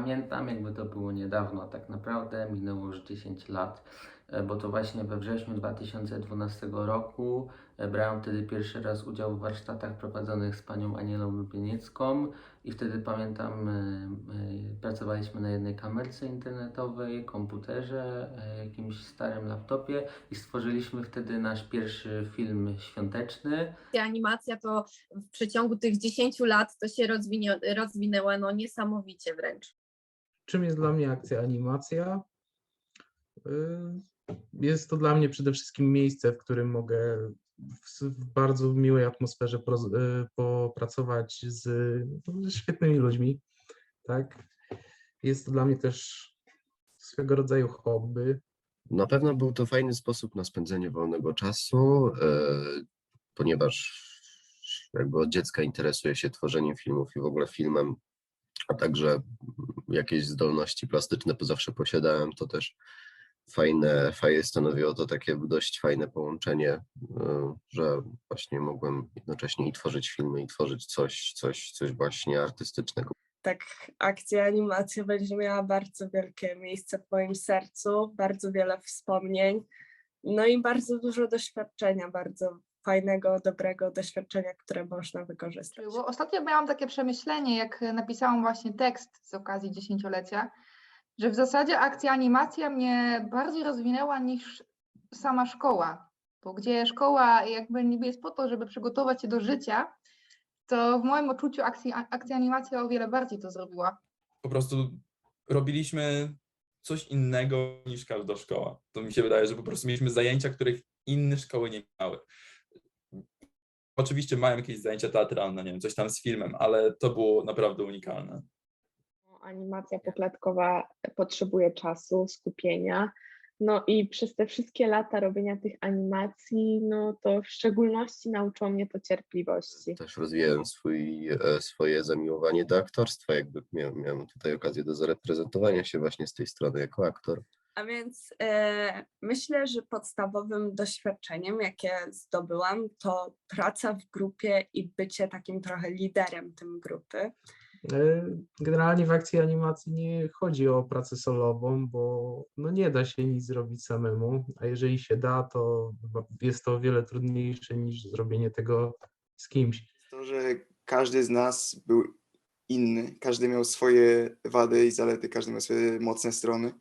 pamiętam, jakby to było niedawno, tak naprawdę minęło już 10 lat, e, bo to właśnie we wrześniu 2012 roku e, brałem wtedy pierwszy raz udział w warsztatach prowadzonych z panią Anielą Lubieniecką i wtedy pamiętam, e, pracowaliśmy na jednej kamerce internetowej, komputerze, jakimś starym laptopie i stworzyliśmy wtedy nasz pierwszy film świąteczny. Ta animacja to w przeciągu tych 10 lat to się rozwinie, rozwinęła no niesamowicie wręcz. Czym jest dla mnie akcja animacja? Y, Jest to dla mnie przede wszystkim miejsce, w którym mogę w, bardzo miłej atmosferze y, popracować z, no, świetnymi ludźmi. Tak? Jest to dla mnie też swego rodzaju hobby. Na pewno był to fajny sposób na spędzenie wolnego czasu, e, ponieważ jakby od dziecka interesuję się tworzeniem filmów i w ogóle filmem, a także jakieś zdolności plastyczne zawsze posiadałem, to też fajne, fajnie stanowiło to takie dość fajne połączenie, e, że właśnie mogłem jednocześnie i tworzyć filmy, i tworzyć coś, coś, coś właśnie artystycznego. tak akcja animacja będzie miała bardzo wielkie miejsce w moim sercu, bardzo wiele wspomnień, no i bardzo dużo doświadczenia, bardzo fajnego, dobrego doświadczenia, które można wykorzystać. Bo ostatnio miałam takie przemyślenie, jak napisałam właśnie tekst z okazji dziesięciolecia, że w zasadzie akcja animacja mnie bardziej rozwinęła niż sama szkoła. Bo gdzie szkoła jakby niby jest po to, żeby przygotować się do życia, to w moim odczuciu akcja, akcja animacja o wiele bardziej to zrobiła. po prostu robiliśmy coś innego niż każda szkoła. To mi się wydaje, że po prostu mieliśmy zajęcia, których inne szkoły nie miały. Oczywiście mają jakieś zajęcia teatralne, nie wiem, coś tam z filmem, ale to było naprawdę unikalne. Animacja poklatkowa potrzebuje czasu, skupienia. No i przez te wszystkie lata robienia tych animacji, no to w szczególności nauczyło mnie to cierpliwości. Też rozwijałem swój, e, swoje zamiłowanie do aktorstwa, jakby miałem, miałem tutaj okazję do zareprezentowania się właśnie z tej strony jako aktor. A więc e, myślę, że podstawowym doświadczeniem, jakie zdobyłam, to praca w grupie i bycie takim trochę liderem tym grupy. E, Generalnie w akcji animacji nie chodzi o pracę solową, bo no nie da się nic zrobić samemu, a jeżeli się da, to jest to o wiele trudniejsze niż zrobienie tego z kimś. To, że każdy z nas był inny, każdy miał swoje wady i zalety, każdy miał swoje mocne strony.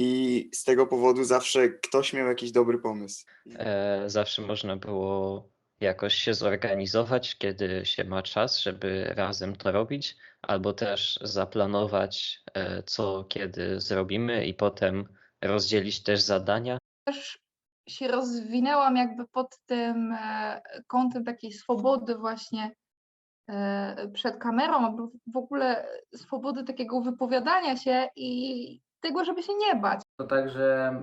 I z tego powodu zawsze ktoś miał jakiś dobry pomysł. E, zawsze można było jakoś się zorganizować, kiedy się ma czas, żeby razem to robić, albo też zaplanować, e, co kiedy zrobimy i potem rozdzielić też zadania. Też się rozwinęłam jakby pod tym e, kątem takiej swobody właśnie e, przed kamerą, albo w ogóle swobody takiego wypowiadania się i tego, żeby się nie bać. To także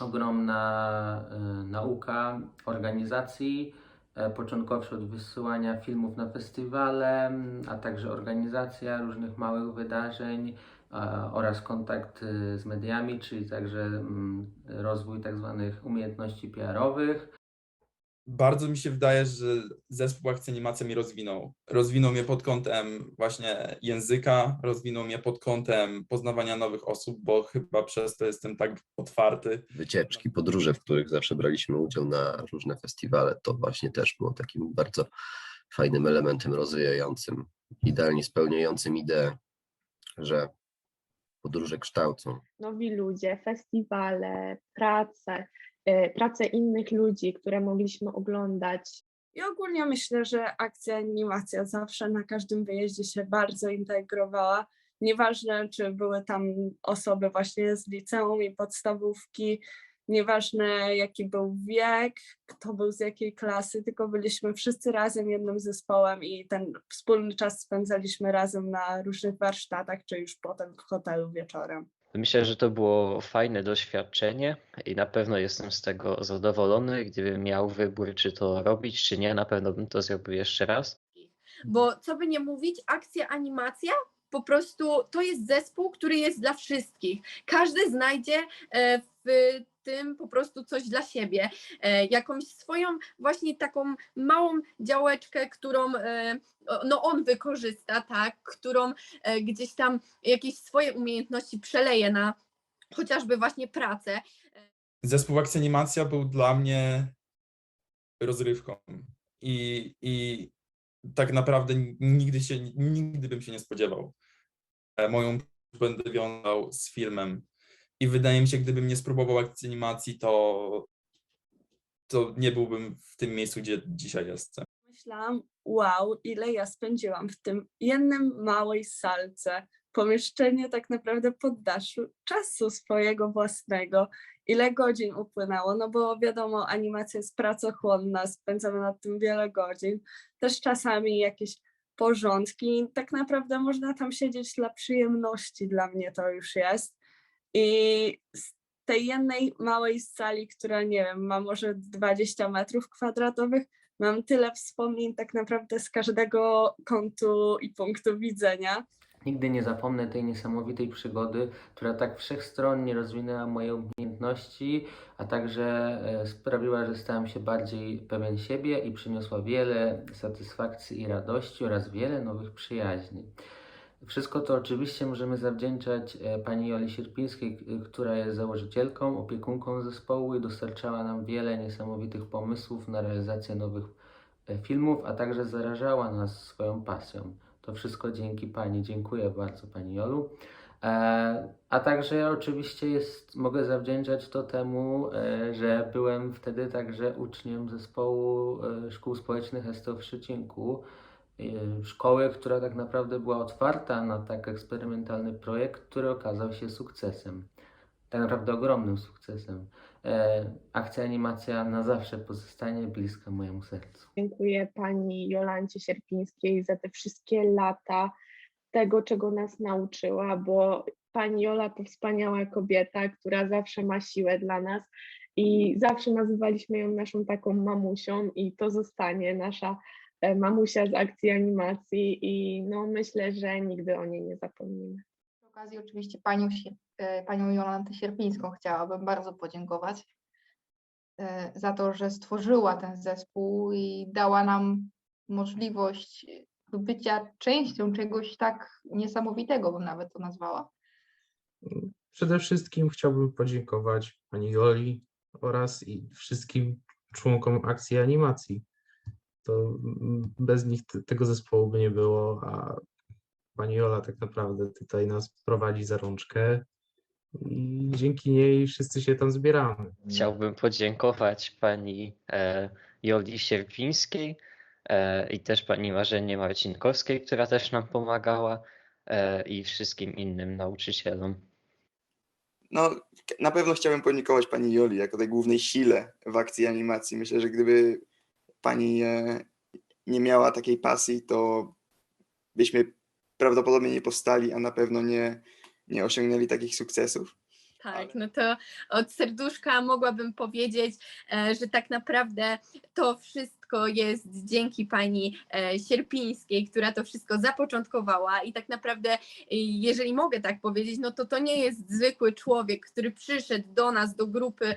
ogromna y, nauka organizacji, e, począwszy od wysyłania filmów na festiwale, a także organizacja różnych małych wydarzeń a, oraz kontakt z mediami, czyli także mm, rozwój tak zwanych umiejętności PR-owych. Bardzo mi się wydaje, że zespół akcji animacja mnie rozwinął. Rozwinął mnie pod kątem właśnie języka, rozwinął mnie pod kątem poznawania nowych osób, bo chyba przez to jestem tak otwarty. wycieczki, podróże, w których zawsze braliśmy udział na różne festiwale, to właśnie też było takim bardzo fajnym elementem rozwijającym, idealnie spełniającym ideę, że podróże kształcą. Nowi ludzie, festiwale, prace, e, prace innych ludzi, które mogliśmy oglądać. I ogólnie myślę, że akcja animacja zawsze na każdym wyjeździe się bardzo integrowała. Nieważne, czy były tam osoby właśnie z liceum i podstawówki, nieważne jaki był wiek, kto był z jakiej klasy, tylko byliśmy wszyscy razem jednym zespołem i ten wspólny czas spędzaliśmy razem na różnych warsztatach, czy już potem w hotelu wieczorem. Myślę, że to było fajne doświadczenie i na pewno jestem z tego zadowolony. Gdybym miał wybór, czy to robić, czy nie, na pewno bym to zrobił jeszcze raz. Bo co by nie mówić, akcja animacja po prostu to jest zespół, który jest dla wszystkich. Każdy znajdzie e, w tym po prostu coś dla siebie, e, jakąś swoją właśnie taką małą działeczkę, którą e, no on wykorzysta, tak, którą e, gdzieś tam jakieś swoje umiejętności przeleje na chociażby właśnie pracę. Zespół Akcja Animacja był dla mnie rozrywką i, i tak naprawdę nigdy się, nigdy bym się nie spodziewał. Moją będę wiązał z filmem i wydaje mi się, gdybym nie spróbował akcji animacji, to, to nie byłbym w tym miejscu, gdzie dzisiaj jestem. Myślałam, wow, ile ja spędziłam w tym jednym małej salce, pomieszczenie tak naprawdę poddaszu czasu swojego własnego. Ile godzin upłynęło, no bo wiadomo, animacja jest pracochłonna, spędzamy nad tym wiele godzin. Też czasami jakieś porządki. Tak naprawdę można tam siedzieć dla przyjemności, dla mnie to już jest. I z tej jednej małej sali, która nie wiem, ma może 20 metrów kwadratowych, mam tyle wspomnień tak naprawdę z każdego kątu i punktu widzenia. Nigdy nie zapomnę tej niesamowitej przygody, która tak wszechstronnie rozwinęła moje umiejętności, a także e, sprawiła, że stałem się bardziej pewien siebie i przyniosła wiele satysfakcji i radości oraz wiele nowych przyjaźni. Wszystko to oczywiście możemy zawdzięczać e, pani Joli Sierpińskiej, która jest założycielką, opiekunką zespołu i dostarczała nam wiele niesamowitych pomysłów na realizację nowych e, filmów, a także zarażała nas swoją pasją. To wszystko dzięki Pani. Dziękuję bardzo Pani Jolu. E, a także oczywiście jest, mogę zawdzięczać to temu, że byłem wtedy także uczniem zespołu szkół społecznych STO w Szczecinku. E, szkoły, która tak naprawdę była otwarta na tak eksperymentalny projekt, który okazał się sukcesem. Tak naprawdę ogromnym sukcesem. E, akcja animacja na zawsze pozostanie bliska mojemu sercu. Dziękuję pani Jolancie Sierpińskiej za te wszystkie lata tego, czego nas nauczyła, bo pani Jola to wspaniała kobieta, która zawsze ma siłę dla nas i zawsze nazywaliśmy ją naszą taką mamusią i to zostanie nasza mamusia z akcji animacji i no myślę, że nigdy o niej nie zapomnimy. Przy okazji oczywiście panią, e, panią Jolantę Sierpińską chciałabym bardzo podziękować e, za to, że stworzyła ten zespół i dała nam możliwość bycia częścią czegoś tak niesamowitego, bym nawet to nazwała. Przede wszystkim chciałbym podziękować pani Joli oraz i wszystkim członkom akcji animacji. To mm, bez nich te- tego zespołu by nie było, a pani Jola tak naprawdę tutaj nas prowadzi za rączkę i dzięki niej wszyscy się tam zbieramy. Chciałbym podziękować pani e, Joli Sierpińskiej e, i też pani Marzenie Marcinkowskiej, która też nam pomagała e, i wszystkim innym nauczycielom. No, na pewno chciałbym podziękować pani Joli jako tej głównej sile w akcji animacji. Myślę, że gdyby pani nie miała takiej pasji, to byśmy prawdopodobnie nie powstali, a na pewno nie, nie osiągnęli takich sukcesów. Tak, no to od serduszka mogłabym powiedzieć, e, że tak naprawdę to wszystko jest dzięki pani e, Sierpińskiej, która to wszystko zapoczątkowała. I tak naprawdę, e, jeżeli mogę tak powiedzieć, no to to nie jest zwykły człowiek, który przyszedł do nas, do grupy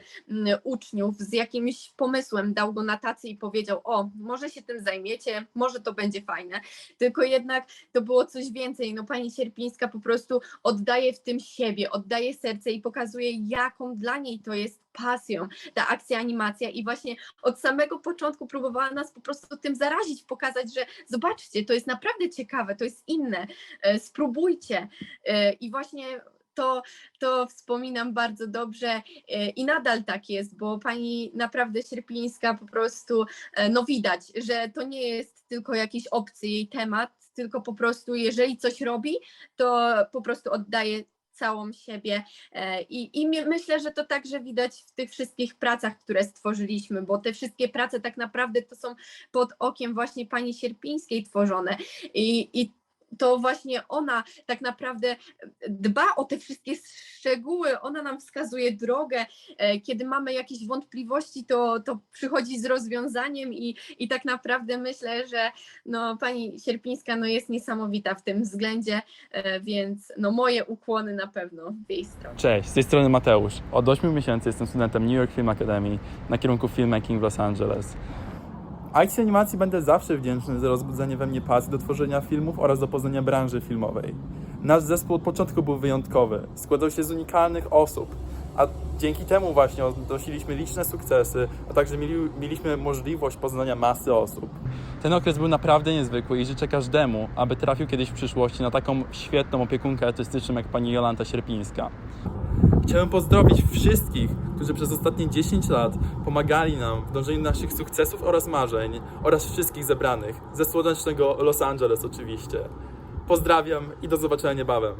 uczniów z jakimś pomysłem, dał go na tacy i powiedział, o, może się tym zajmiecie, może to będzie fajne, tylko jednak to było coś więcej, no pani Sierpińska po prostu oddaje w tym siebie, oddaje serce i pokazuje, jaką dla niej to jest pasją, ta akcja animacja. I właśnie od samego początku próbowała nas po prostu tym zarazić, pokazać, że zobaczcie, to jest naprawdę ciekawe, to jest inne, e, spróbujcie. E, i właśnie to, to wspominam bardzo dobrze e, i nadal tak jest, bo pani naprawdę Sierpińska po prostu, no widać, że to nie jest tylko jakiś obcy jej temat, tylko po prostu jeżeli coś robi, to po prostu oddaje całą siebie E, I, i myślę, że to także widać w tych wszystkich pracach, które stworzyliśmy, bo te wszystkie prace tak naprawdę to są pod okiem właśnie pani Sierpińskiej tworzone. I, i to właśnie ona tak naprawdę dba o te wszystkie szczegóły, ona nam wskazuje drogę. E, Kiedy mamy jakieś wątpliwości, to, to przychodzi z rozwiązaniem i, i tak naprawdę myślę, że no, pani Sierpińska no, jest niesamowita w tym względzie, e, więc no, moje ukłony na pewno w jej stronę. Cześć, z tej strony Mateusz. Od 8 miesięcy jestem studentem New York Film Academy na kierunku filmmaking w Los Angeles. Akcji animacji będę zawsze wdzięczny za rozbudzenie we mnie pasji do tworzenia filmów oraz do poznania branży filmowej. Nasz zespół od początku był wyjątkowy, składał się z unikalnych osób, a dzięki temu właśnie odnosiliśmy liczne sukcesy, a także mieli, mieliśmy możliwość poznania masy osób. Ten okres był naprawdę niezwykły i życzę każdemu, aby trafił kiedyś w przyszłości na taką świetną opiekunkę artystyczną jak pani Jolanta Sierpińska. Chciałem pozdrowić wszystkich, którzy przez ostatnie 10 lat pomagali nam w dążeniu naszych sukcesów oraz marzeń oraz wszystkich zebranych ze słonecznego Los Angeles oczywiście. Pozdrawiam i do zobaczenia niebawem.